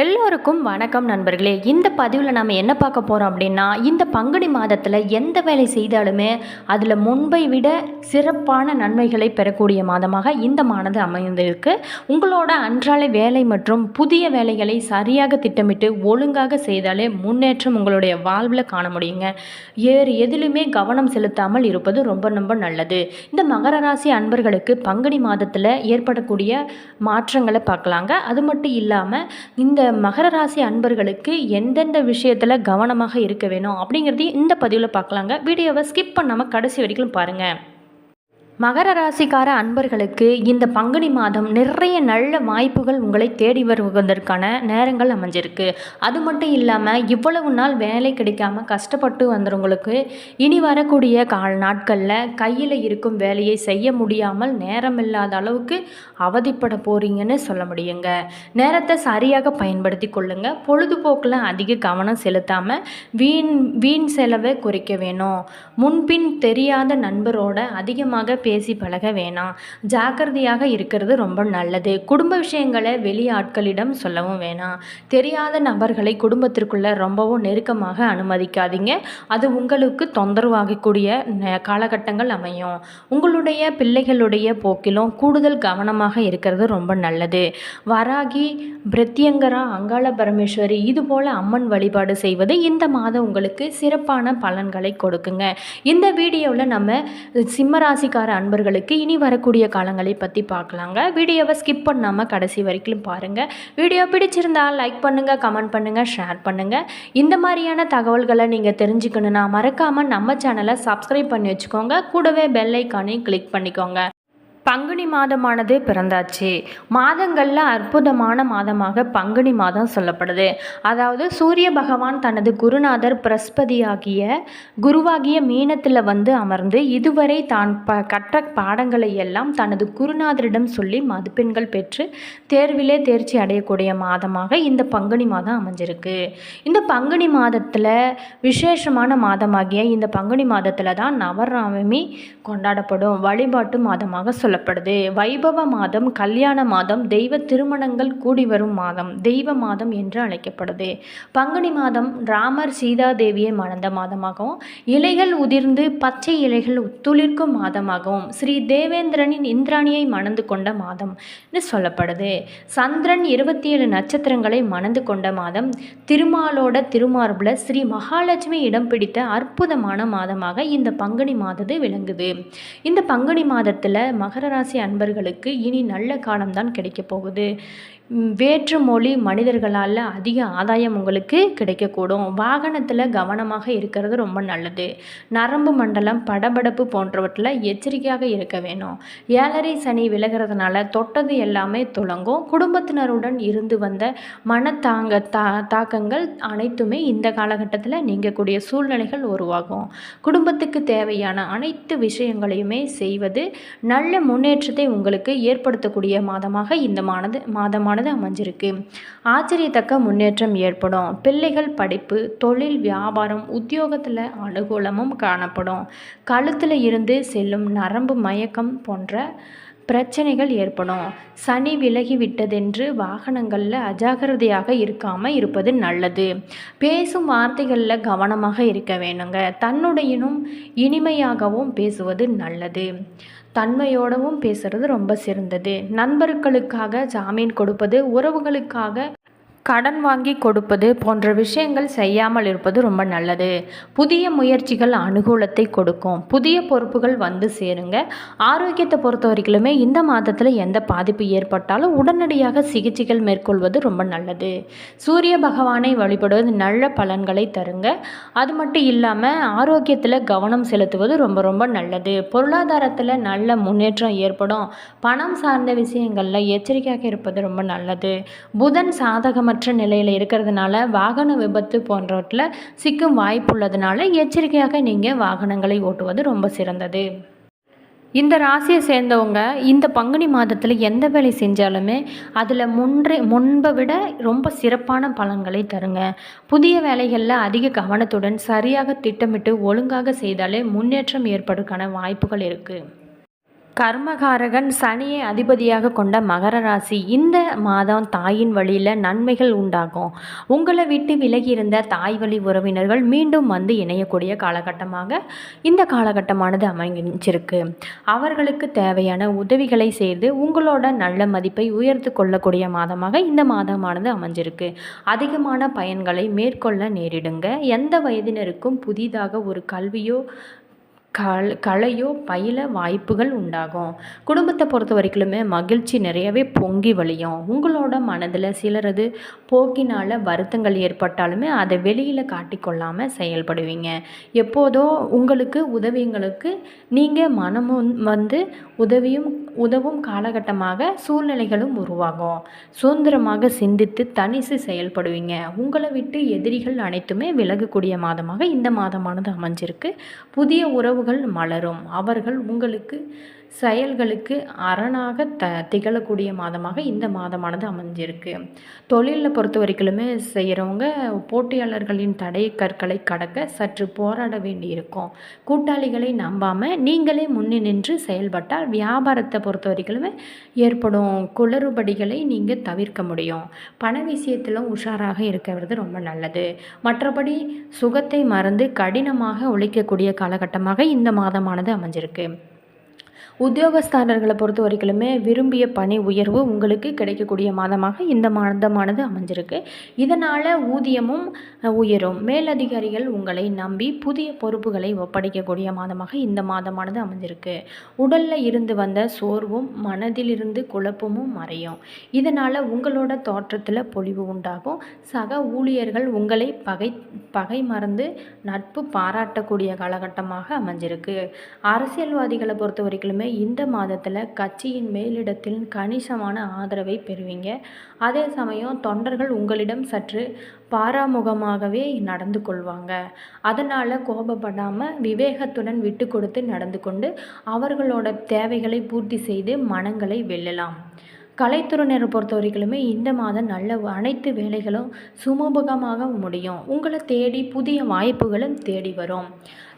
எல்லோருக்கும் வணக்கம் நண்பர்களே. இந்த பதிவில் நம்ம என்ன பார்க்க போகிறோம் அப்படின்னா இந்த பங்குனி மாதத்தில் எந்த வேலை செய்தாலுமே அதில் முன்பை விட சிறப்பான நன்மைகளை பெறக்கூடிய மாதமாக இந்த மாதம் அமைந்திருக்கு. உங்களோட அன்றாட வேலை மற்றும் புதிய வேலைகளை சரியாக திட்டமிட்டு ஒழுங்காக செய்தாலே முன்னேற்றம் உங்களுடைய வாழ்வில் காண முடியுங்க. வேறு எதிலுமே கவனம் செலுத்தாமல் இருப்பது ரொம்ப ரொம்ப நல்லது. இந்த மகர ராசி அன்பர்களுக்கு பங்குனி மாதத்தில் ஏற்படக்கூடிய மாற்றங்களை பார்க்கலாங்க. அது மட்டும் இல்லாமல் இந்த மகர ராசி அன்பர்களுக்கு எந்தெந்த விஷயத்தில் கவனமாக இருக்க வேணும் அப்படிங்கிறதையும் இந்த பதிவில் பார்க்கலாங்க. வீடியோவை ஸ்கிப் பண்ணாமல் கடைசி வரைக்கும் பாருங்கள் மகர ராசிக்கார அன்பர்களுக்கு இந்த பங்குனி மாதம் நிறைய நல்ல வாய்ப்புகள் உங்களை தேடி வருவதற்கான நேரங்கள் அமைஞ்சிருக்கு. அது மட்டும் இல்லாமல் இவ்வளவு நாள் வேலை கிடைக்காம கஷ்டப்பட்டு வந்தவங்களுக்கு இனி வரக்கூடிய கால் நாட்களில் கையில் இருக்கும் வேலையை செய்ய முடியாமல் நேரம் இல்லாத அளவுக்கு அவதிப்பட போறீங்கன்னு சொல்ல முடியுங்க. நேரத்தை சரியாக பயன்படுத்தி கொள்ளுங்க. பொழுதுபோக்கில் அதிக கவனம் செலுத்தாமல் வீண் வீண் செலவை குறைக்க வேணும். முன்பின் தெரியாத நண்பரோட அதிகமாக பேசி பழக வேணாம். ஜாக்கிரதையாக இருக்கிறது ரொம்ப நல்லது. குடும்ப விஷயங்களை வெளி ஆட்களிடம் சொல்லவும் வேணாம். தெரியாத நபர்களை குடும்பத்திற்குள்ளே ரொம்பவும் நெருக்கமாக அனுமதிக்காதீங்க. அது உங்களுக்கு தொந்தரவாகக்கூடிய காலகட்டங்கள் அமையும். உங்களுடைய பிள்ளைகளுடைய போக்கிலும் கூடுதல் கவனமாக இருக்கிறது ரொம்ப நல்லது. வராகி பிரத்யங்கரா அங்காள பரமேஸ்வரி இதுபோல் அம்மன் வழிபாடு செய்வது இந்த மாதம் உங்களுக்கு சிறப்பான பலன்களை கொடுக்குங்க. இந்த வீடியோவில் நம்ம சிம்மராசிக்கார அன்பர்களுக்கு இனி வரக்கூடிய காலங்களை பற்றி பார்க்கலாங்க. வீடியோவை ஸ்கிப் பண்ணாமல் கடைசி வரைக்கும் பாருங்கள் வீடியோ பிடிச்சிருந்தால் லைக் பண்ணுங்கள் கமெண்ட் பண்ணுங்கள் ஷேர் பண்ணுங்கள் இந்த மாதிரியான தகவல்களை நீங்கள் தெரிஞ்சுக்கணுன்னா மறக்காமல் நம்ம சேனலை சப்ஸ்கிரைப் பண்ணி வச்சுக்கோங்க. கூடவே பெல் ஐக்கானையும் கிளிக் பண்ணிக்கோங்க. பங்குனி மாதமானது பிறந்தாச்சு. மாதங்களில் அற்புதமான மாதமாக பங்குனி மாதம் சொல்லப்படுது. அதாவது சூரிய பகவான் தனது குருநாதர் பிரஸ்பதியாகிய குருவாகிய மீனத்தில் வந்து அமர்ந்து இதுவரை தான் ப கற்ற பாடங்களை எல்லாம் தனது குருநாதரிடம் சொல்லி மதிப்பெண்கள் பெற்று தேர்விலே தேர்ச்சி அடையக்கூடிய மாதமாக இந்த பங்குனி மாதம் அமைஞ்சிருக்கு. இந்த பங்குனி மாதத்தில் விசேஷமான மாதமாகிய இந்த பங்குனி மாதத்தில் தான் நவராமி கொண்டாடப்படும். வழிபாட்டு மாதமாக சொல்ல சொல்லப்படுது. வைபவ மாதம் கல்யாண மாதம் தெய்வ திருமணங்கள் கூடி வரும் மாதம் தெய்வ மாதம் என்று அழைக்கப்படுது. பங்குனி மாதம் ராமர் சீதா தேவியை மணந்த மாதமாகவும் இலைகள் உதிர்ந்து பச்சை இலைகள் துளிர்க்கும் மாதமாகவும் ஸ்ரீ தேவேந்திரனின் இந்திராணியை மணந்து கொண்ட மாதம்னு சொல்லப்படுது. சந்திரன் இருபத்தி ஏழு நட்சத்திரங்களை மணந்து கொண்ட மாதம் திருமாலோட திருமார்பில் ஸ்ரீ மகாலட்சுமி இடம் பிடித்த அற்புதமான மாதமாக இந்த பங்குனி மாதது விளங்குது. இந்த பங்குனி மாதத்தில் மகர ராசி அன்பர்களுக்கு இனி நல்ல காலம்தான் கிடைக்க போகுது. வேற்று மொழி மனிதர்களால் அதிக ஆதாயம் உங்களுக்கு கிடைக்கக்கூடும். வாகனத்தில் கவனமாக இருக்கிறது ரொம்ப நல்லது. நரம்பு மண்டலம் படபடப்பு போன்றவற்றில் எச்சரிக்கையாக இருக்க வேணும். ஏழரை சனி விலகிறதுனால தொட்டது எல்லாமே துளங்கும். குடும்பத்தினருடன் இருந்து வந்த மனத்தாங்க தா தாக்கங்கள் அனைத்துமே இந்த காலகட்டத்தில் நீங்கக்கூடிய சூழ்நிலைகள் உருவாகும். குடும்பத்துக்கு தேவையான அனைத்து விஷயங்களையுமே செய்வது நல்ல முன்னேற்றத்தை உங்களுக்கு ஏற்படுத்தக்கூடிய மாதமாக இந்த மானது மாதமானது அமைஞ்சிருக்கு. ஆச்சரியத்தக்க முன்னேற்றம் ஏற்படும். பிள்ளைகள் படிப்பு தொழில் வியாபாரம் உத்தியோகத்தில் அனுகூலமும் காணப்படும். கழுத்தில் இருந்து செல்லும் நரம்பு மயக்கம் போன்ற பிரச்சனைகள் ஏற்படும். சனி விலகி விட்டதென்று வாகனங்களில் அஜாக்கிரதையாக இருக்காமல் இருப்பது நல்லது. பேசும் வார்த்தைகளில் கவனமாக இருக்க வேணுங்க. தன்னுடையனும் இனிமையாகவும் பேசுவது நல்லது. தன்மையோடவும் பேசுறது ரொம்ப சிறந்தது. நண்பர்களுக்காக ஜாமீன் கொடுப்பது உறவுகளுக்காக கடன் வாங்கி கொடுப்பது போன்ற விஷயங்கள் செய்யாமல் இருப்பது ரொம்ப நல்லது. புதிய முயற்சிகள் அனுகூலத்தை கொடுக்கும். புதிய பொறுப்புகள் வந்து சேருங்க. ஆரோக்கியத்தை பொறுத்த வரைக்குமே இந்த மாதத்தில் எந்த பாதிப்பு ஏற்பட்டாலும் உடனடியாக சிகிச்சைகள் மேற்கொள்வது ரொம்ப நல்லது. சூரிய பகவானை வழிபடுவது நல்ல பலன்களை தருங்க. அது மட்டும் இல்லாமல் ஆரோக்கியத்தில் கவனம் செலுத்துவது ரொம்ப ரொம்ப நல்லது. பொருளாதாரத்தில் நல்ல முன்னேற்றம் ஏற்படும். பணம் சார்ந்த விஷயங்களில் எச்சரிக்கையாக இருப்பது ரொம்ப நல்லது. புதன் சாதகமற்ற நிலையில் இருக்கிறதுனால வாகன விபத்து போன்றவற்றில் சிக்கும் வாய்ப்புள்ளதுனால எச்சரிக்கையாக நீங்கள் வாகனங்களை ஓட்டுவது ரொம்ப சிறந்தது. இந்த ராசியை சேர்ந்தவங்க இந்த பங்குனி மாதத்தில் எந்த வேலை செஞ்சாலுமே அதில் முன்றே முன்பை விட ரொம்ப சிறப்பான பலன்களை தருங்க. புதிய வேலைகளில் அதிக கவனத்துடன் சரியாக திட்டமிட்டு ஒழுங்காக செய்தாலே முன்னேற்றம் ஏற்படுக்கான வாய்ப்புகள் இருக்குது கர்மகாரகன் சனியை அதிபதியாக கொண்ட மகர ராசி இந்த மாதம் தாயின் வழியில் நன்மைகள் உண்டாகும். உங்களை விட்டு விலகி இருந்த தாய் வழி உறவினர்கள் மீண்டும் வந்து இணையக்கூடிய காலகட்டமாக இந்த காலகட்டமானது அமைஞ்சிருக்கு. அவர்களுக்கு தேவையான உதவிகளை செய்து உங்களோட நல்ல மதிப்பை உயர்த்து கொள்ளக்கூடிய மாதமாக இந்த மாதமானது அமைஞ்சிருக்கு. அதிகமான பயன்களை மேற்கொள்ள நேரிடுங்க. எந்த வயதினருக்கும் புதிதாக ஒரு கல்வியோ கல் கலையோ பயில வாய்ப்புகள் உண்டாகும். குடும்பத்தை பொறுத்த வரைக்குமே மகிழ்ச்சி நிறையவே பொங்கி வழியும். உங்களோட மனதில் சிலரது போக்கினால் வருத்தங்கள் ஏற்பட்டாலுமே அதை வெளியில் காட்டிக்கொள்ளாமல் செயல்படுவீங்க. எப்போதோ உங்களுக்கு உதவிங்களுக்கு நீங்கள் மனமும் வந்து உதவியும் உதவும் காலகட்டமாக சூழ்நிலைகளும் உருவாகும். சுதந்திரமாக சிந்தித்து தனித்து செயல்படுவீங்க. உங்களை விட்டு எதிரிகள் அனைத்துமே விலகக்கூடிய மாதமாக இந்த மாதமானது அமைஞ்சிருக்கு. புதிய உறவு உறவுகள் மலரும். அவர்கள் உங்களுக்கு செயல்களுக்கு அரணாக த திகழக்கூடிய மாதமாக இந்த மாதமானது அமைஞ்சிருக்கு. தொழிலில் பொறுத்த வரைக்குமே செய்கிறவங்க போட்டியாளர்களின் தடை கற்களை கடக்க சற்று போராட வேண்டியிருக்கும். கூட்டாளிகளை நம்பாமல் நீங்களே முன்னே நின்று செயல்பட்டால் வியாபாரத்தை பொறுத்த வரைக்குமே ஏற்படும் குளறுபடிகளை நீங்கள் தவிர்க்க முடியும். பண விஷயத்திலும் உஷாராக இருக்கிறது ரொம்ப நல்லது. மற்றபடி சுகத்தை மறந்து கடினமாக உழைக்கக்கூடிய காலகட்டமாக இந்த மாதமானது அமைஞ்சிருக்கு. உத்தியோகஸ்தாரர்களை பொறுத்த வரைக்குமே விரும்பிய பணி உயர்வு உங்களுக்கு கிடைக்கக்கூடிய மாதமாக இந்த மாதமானது அமைஞ்சிருக்கு. இதனால் ஊதியமும் உயரும். மேலதிகாரிகள் உங்களை நம்பி புதிய பொறுப்புகளை ஒப்படைக்கக்கூடிய மாதமாக இந்த மாதமானது அமைஞ்சிருக்கு. உடலில் இருந்து வந்த சோர்வும் மனதிலிருந்து குழப்பமும் மறையும். இதனால் உங்களோட தோற்றத்தில் பொழிவு உண்டாகும். சக ஊழியர்கள் உங்களை பகை பகை மறந்து நட்பு பாராட்டக்கூடிய காலகட்டமாக அமைஞ்சிருக்கு. அரசியல்வாதிகளை பொறுத்த வரைக்கும் இந்த மாதத்தில் கட்சியின் மேலிடத்தில் கணிசமான ஆதரவை பெறுவீங்க. அதே சமயம் தொண்டர்கள் உங்களிடம் சற்று பாராமுகமாகவே நடந்து கொள்வாங்க. அதனால் கோபப்படாமல் விவேகத்துடன் விட்டு கொடுத்து நடந்து கொண்டு அவர்களோட தேவைகளை பூர்த்தி செய்து மனங்களை வெல்லலாம். கலைத்துறையினரை பொறுத்த வரைக்குமே இந்த மாதம் நல்ல அனைத்து வேலைகளும் சுமூகமாக முடியும். உங்களை தேடி புதிய வாய்ப்புகளும் தேடி வரும்.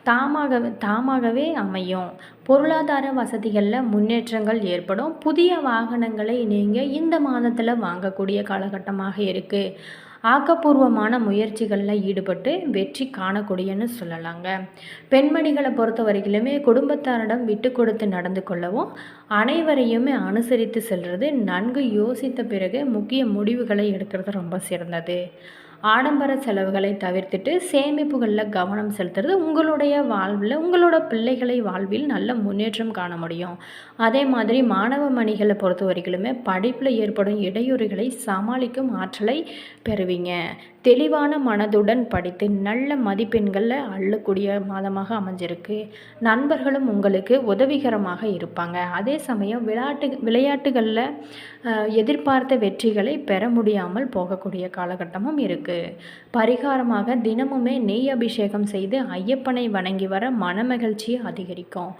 தாமாக தாமாகவே அமையும். பொருளாதார வசதிகளில் முன்னேற்றங்கள் ஏற்படும். புதிய வாகனங்களை நீங்கள் இந்த மாதத்தில் வாங்கக்கூடிய காலகட்டமாக இருக்குது ஆக்கப்பூர்வமான முயற்சிகளில் ஈடுபட்டு வெற்றி காணக்கூடியன்னு சொல்லலாங்க. பெண்மணிகளை பொறுத்த வரைக்கிலுமே குடும்பத்தாரிடம் விட்டு கொடுத்து நடந்து கொள்ளவும் அனைவரையுமே அனுசரித்து செல்வது நன்கு யோசித்த பிறகு முக்கிய முடிவுகளை எடுக்கிறது ரொம்ப சிறந்தது. ஆடம்பர செலவுகளை தவிர்த்துட்டு சேமிப்புகளில் கவனம் செலுத்துறது உங்களுடைய வாழ்வில் உங்களோட பிள்ளைகளை வாழ்வில் நல்ல முன்னேற்றம் காண முடியும். அதே மாதிரி மாணவ மணிகளை பொறுத்த வரைக்குமே படிப்பில் ஏற்படும் இடையூறுகளை சமாளிக்கும் ஆற்றலை பெறுவீங்க. தெளிவான மனதுடன் படித்து நல்ல மதிப்பெண்களில் அள்ளக்கூடிய மாதமாக அமைஞ்சிருக்கு. நண்பர்களும் உங்களுக்கு உதவிகரமாக இருப்பாங்க. அதே சமயம் விளையாட்டு விளையாட்டுகளில் எதிர்பார்த்த வெற்றிகளை பெற முடியாமல் போகக்கூடிய காலகட்டமும் இருக்குது பரிகாரமாக தினமுமே நெய் அபிஷேகம் செய்து ஐயப்பனை வணங்கி வர மனமகிழ்ச்சியை அதிகரிக்கும்.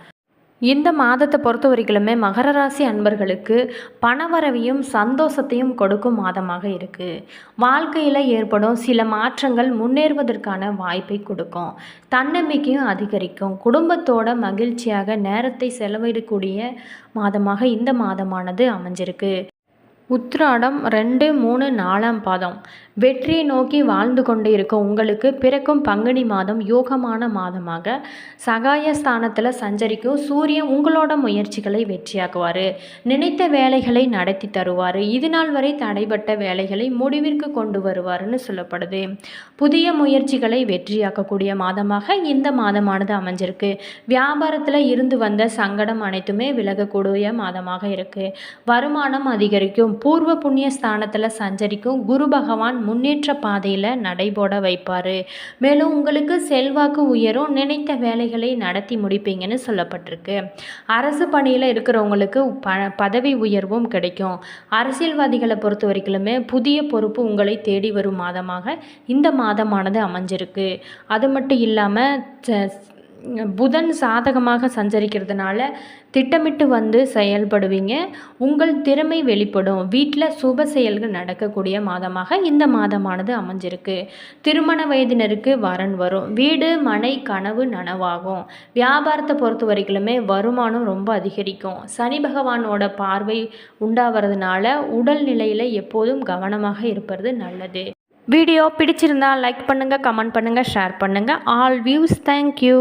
இந்த மாதத்தை பொறுத்த வரைக்குமே மகர ராசி அன்பர்களுக்கு பணவரவையும் சந்தோஷத்தையும் கொடுக்கும் மாதமாக இருக்குது வாழ்க்கையில் ஏற்படும் சில மாற்றங்கள் முன்னேறுவதற்கான வாய்ப்பை கொடுக்கும். தன்னம்பிக்கையும் அதிகரிக்கும். குடும்பத்தோட மகிழ்ச்சியாக நேரத்தை செலவிடக்கூடிய மாதமாக இந்த மாதமானது அமைஞ்சிருக்கு. உத்ராடம் ரெண்டு மூணு நாலாம் பாதம். வெற்றியை நோக்கி வாழ்ந்து கொண்டு இருக்க உங்களுக்கு பிறக்கும் பங்குனி மாதம் யோகமான மாதமாக. சகாய ஸ்தானத்தில் சஞ்சரிக்கும் சூரியன் உங்களோட முயற்சிகளை வெற்றியாக்குவார். நினைத்த வேலைகளை நடத்தி தருவார். இது நாள் வரை தடைப்பட்ட வேலைகளை முடிவிற்கு கொண்டு வருவார்னு சொல்லப்படுது. புதிய முயற்சிகளை வெற்றியாக்கக்கூடிய மாதமாக இந்த மாதமானது அமைஞ்சிருக்கு. வியாபாரத்தில் இருந்து வந்த சங்கடம் அனைத்துமே விலகக்கூடிய மாதமாக இருக்குது வருமானம் அதிகரிக்கும். பூர்வ புண்ணிய ஸ்தானத்தில் சஞ்சரிக்கும் குரு பகவான் முன்னேற்ற பாதையில் நடைபோட வைப்பார். மேலும் உங்களுக்கு செல்வாக்கு உயரும் நினைத்த வேலைகளை நடத்தி முடிப்பீங்கன்னு சொல்லப்பட்டிருக்கு. அரசு பணியில் இருக்கிறவங்களுக்கு ப பதவி உயர்வும் கிடைக்கும். அரசியல்வாதிகளை பொறுத்த வரைக்குமே புதிய பொறுப்பு உங்களை தேடி வரும் மாதமாக இந்த மாதமானது அமைஞ்சிருக்கு. அது மட்டும் இல்லாமல் புதன் சாதகமாக சஞ்சரிக்கிறதுனால திட்டமிட்டு வந்து செயல்படுவீங்க. உங்கள் திறமை வெளிப்படும். வீட்டில் சுப செயல்கள் நடக்கக்கூடிய மாதமாக இந்த மாதமானது அமைஞ்சிருக்கு. திருமண வயதினருக்கு வரன் வரும். வீடு மனை கனவு நனவாகும். வியாபாரத்தை பொறுத்த வரைக்குமே வருமானம் ரொம்ப அதிகரிக்கும். சனி பகவானோட பார்வை உண்டாகிறதுனால உடல் நிலையில் எப்போதும் கவனமாக இருப்பது நல்லது. வீடியோ பிடிச்சிருந்தா லைக் பண்ணுங்கள் கமெண்ட் பண்ணுங்கள் ஷேர் பண்ணுங்கள் ஆல் வியூஸ் தேங்க்யூ.